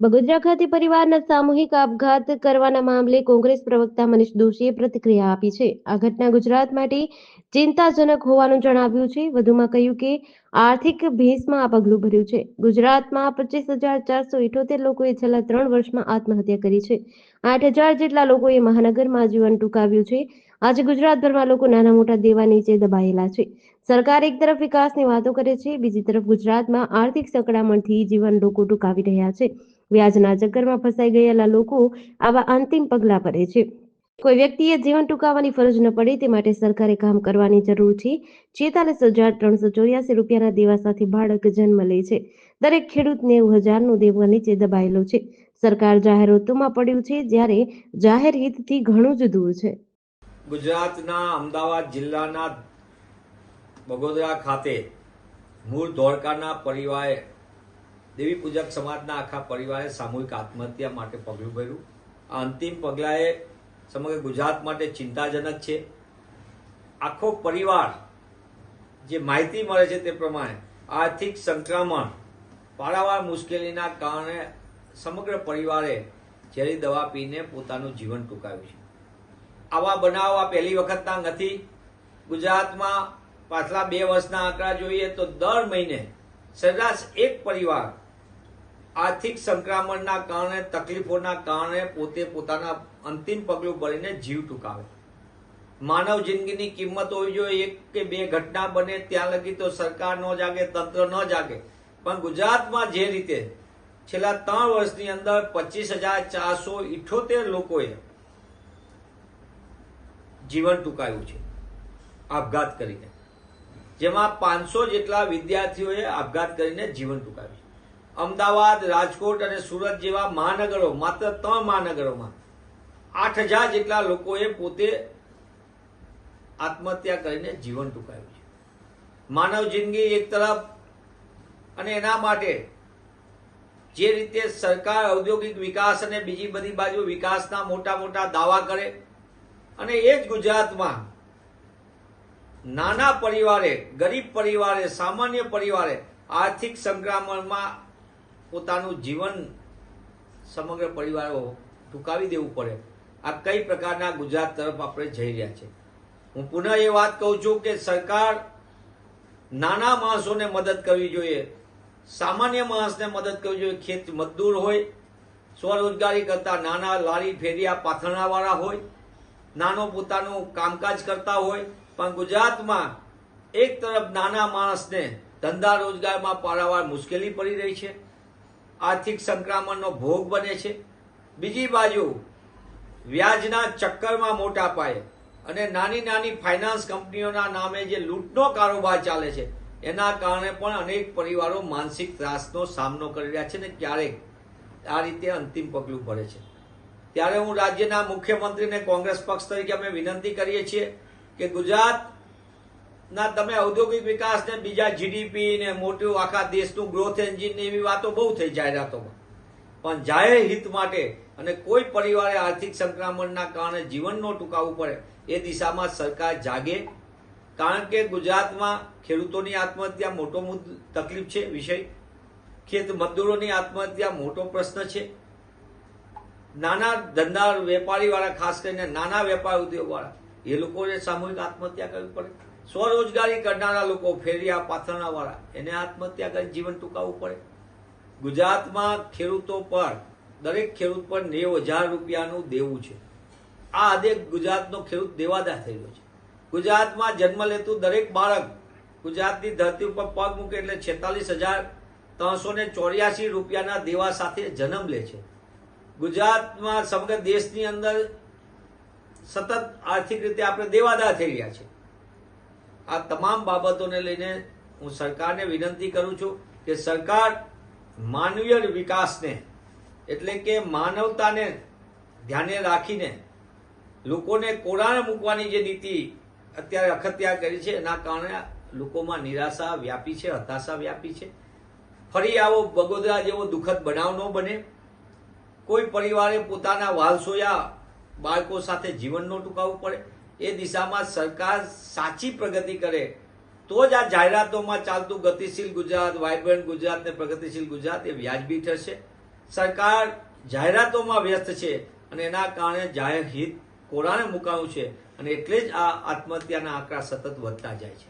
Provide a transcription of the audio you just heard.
બગોદરા ખાતે પરિવારના સામૂહિક આપઘાત કરવાના મામલે કોંગ્રેસ પ્રવક્તા મનીષ દોશીએ પ્રતિક્રિયા આપી છે. આ ઘટના ગુજરાત માટે ચિંતાજનક હોવાનું જણાવ્યું છે. વધુમાં કહ્યું કે આર્થિક ભેસમાં આ પગલું ભર્યું છે. ગુજરાતમાં પચીસ હજાર ચારસો ઇઠોતેર લોકોએ છેલ્લા ત્રણ વર્ષમાં આત્મહત્યા કરી છે. આઠ હજાર જેટલા લોકોએ મહાનગરમાં જીવન ટૂંકાવ્યું છે. આજે ગુજરાતભરમાં લોકો નાના મોટા દેવા નીચે દબાયેલા છે. સરકાર એક તરફ વિકાસની વાતો કરે છે, બીજી તરફ ગુજરાતમાં આર્થિક સંકળામણથી જીવન લોકો ટૂંકાવી રહ્યા છે. વ્યાજના ચક્કરમાં ફસાઈ ગયેલા લોકો આવા અંતિમ પગલાં ભરે છે. કોઈ વ્યક્તિએ જીવન ટૂંકાવવાની ફરજ ન પડે, તે માટે સરકારે કામ કરવાની જરૂર છે. છેતાલીસ હજાર ત્રણસો ચોર્યાસી રૂપિયાના દેવા સાથે બાળક જન્મ લે છે. દરેક ખેડૂત નેવું હજારનો દેવા નીચે દબાયેલો છે. સરકાર જાહેરાતોમાં પડ્યું છે, જ્યારે જાહેર હિતથી ઘણું જ દૂર છે. ગુજરાતના અમદાવાદ જિલ્લાના બગોદરા ખાતે મૂળ ધોળકાના પરિવારે દેવી પૂજક સમાજના આખા પરિવારે સામૂહિક આત્મહત્યા માટે પગલું ભર્યું. આ અંતિમ પગલાએ સમગ્ર ગુજરાત માટે ચિંતાજનક છે. આખો પરિવાર જે માહિતી મળે છે તે પ્રમાણે આર્થિક સંક્રમણ પારાવાર મુશ્કેલીના કારણે સમગ્ર પરિવારે ઝેરી દવા પીને પોતાનું જીવન ટૂંકાવ્યું છે. આવા બનાવ આ પહેલી વખતના નથી. ગુજરાતમાં પાછલા બે વર્ષના આંકડા જોઈએ તો દર મહિને સરેરાશ એક પરિવાર આર્થિક સંક્રમણના કારણે, તકલીફોના કારણે પોતે પોતાના અંતિમ પગલું ભરીને જીવ ટૂંકાવે. માનવ જિંદગીની કિંમત હોવી જોઈએ એક કે બે ઘટના બને ત્યાં લગી તો સરકાર ન જાગે, તંત્ર ન જાગે. પણ ગુજરાતમાં જે રીતે છેલ્લા ત્રણ વર્ષની અંદર પચીસ હજાર ચારસો ઇઠોતેર લોકોએ જીવન ટૂંકાયું છે, આપઘાત કરીને. જેમાં પાંચસો જેટલા વિદ્યાર્થીઓએ આપઘાત કરીને જીવન ટૂંકાવ્યું અમદાવાદ, રાજકોટ અને સુરત જેવા મહાનગરો, માત્ર ત્રણ મહાનગરોમાં આઠ હજાર જેટલા લોકોએ પોતે આત્મહત્યા કરીને જીવન ટૂંકાવ્યું છે. માનવ જિંદગી એક તરફ અને એના માટે જે રીતે સરકાર ઔદ્યોગિક વિકાસ અને બીજી બધી બાજુ વિકાસના મોટા મોટા દાવા કરે અને એ જ ગુજરાતમાં નાના પરિવારે, ગરીબ પરિવારે, સામાન્ય પરિવારે આર્થિક સંક્રમણમાં પોતાનું જીવન સમગ્ર પરિવારો ટૂંકાવી દેવું પડે. આ કઈ પ્રકારના ગુજરાત તરફ આપણે જઈ રહ્યા છે? હું પુનઃ એ વાત કહું છું કે સરકાર નાના માણસોને મદદ કરવી જોઈએ. સામાન્ય માણસને મદદ કરવી જોઈએ. ખેત મજદૂર હોય, સ્વરોજગારી કરતા નાના લારી ફેરિયા પાથરણાવાળા હોય, નાનો પોતાનું કામકાજ કરતા હોય, પણ ગુજરાતમાં એક તરફ નાના માણસને ધંધા રોજગારમાં પારાવાર મુશ્કેલી પડી રહી છે, આર્થિક સંક્રમણનો ભોગ બને છે. બીજી બાજુ વ્યાજના ચક્કરમાં મોટા પાયે. અને નાની નાની ફાઇનાન્સ કંપનીઓના નામે જે લૂંટનો કારોબાર ચાલે છે, એના કારણે પણ અનેક પરિવારો માનસિક ત્રાસનો સામનો કરી રહ્યા છે ને ક્યારેક આ રીતે અંતિમ પગલું ભરે છે. ત્યારે હું રાજ્યના મુખ્યમંત્રીને કોંગ્રેસ પક્ષ તરીકે અમે વિનંતી કરીએ છીએ કે ગુજરાતના તમે ઔદ્યોગિક વિકાસને બીજા જીડીપી ને મોટું આખા દેશનું ગ્રોથ એન્જિન એવી વાતો બહુ થઈ જાહેરાતોમાં પણ જાહેર હિત માટે અને કોઈ પરિવારે આર્થિક સંક્રમણના કારણે જીવનનો ટૂંકાવવું પડે, એ દિશામાં સરકાર જાગે. કારણ કે ગુજરાતમાં ખેડૂતોની આત્મહત્યા મોટો તકલીફ છે, વિષય. ખેત મજદૂરોની આત્મહત્યા મોટો પ્રશ્ન છે. નાના ધંધા વેપારી વાળા ખાસ કરીને નાના વેપાર ઉદ્યોગ વાળા એ લોકોને સામૂહિક આત્મહત્યા કરવી પડે. સ્વરોજગારી કરનારા લોકો, ફેરિયા પાથરણા વાળા એને આત્મહત્યા કરી જીવન ટૂંકાવવું પડે. ગુજરાતમાં ખેડૂતો પર દરેક ખેડૂત પર નેવ હજાર રૂપિયાનું દેવું છે. આ આદે ગુજરાતનો ખેડૂત દેવાદાર થઈ ગયો છે. ગુજરાતમાં જન્મ લેતું દરેક બાળક ગુજરાતની ધરતી ઉપર પગ મૂકે એટલે છેતાલીસ હજાર ત્રણસો ને ચોર્યાસી રૂપિયાના દેવા સાથે જન્મ લે છે. ગુજરાતમાં સમગ્ર દેશની અંદર સતત આર્થિક રીતે આપણે દેવાદાર થઈ રહ્યા છે. આ તમામ બાબતોને લઈને હું સરકારને વિનંતી કરું છું કે સરકાર માનવીય વિકાસને એટલે કે માનવતાને ધ્યાને રાખીને લોકોને કોરાણે મૂકવાની જે નીતિ અત્યારે અખત્યા કરી છે, એના કારણે લોકોમાં નિરાશા વ્યાપી છે, હતાશા વ્યાપી છે. ફરી આવો બગોદરા જેવો દુઃખદ બનાવ ન બને. કોઈ પરિવારે પોતાના વાલસોયા બાળકો સાથે જીવનનો ટૂંકાવવું પડે. એ દિશામાં સરકાર સાચી પ્રગતિ કરે તો જ આ જાહેરાતોમાં ચાલતું ગતિશીલ ગુજરાત વાઇબ્રન્ટ ગુજરાત ને પ્રગતિશીલ ગુજરાત એ વ્યાજબી થશે સરકાર જાહેરાતોમાં વ્યસ્ત છે અને એના કારણે જાહેર હિત કોરાને મુકાયું છે અને એટલે જ આ આત્મહત્યાના આંકડા સતત વધતા જાય છે.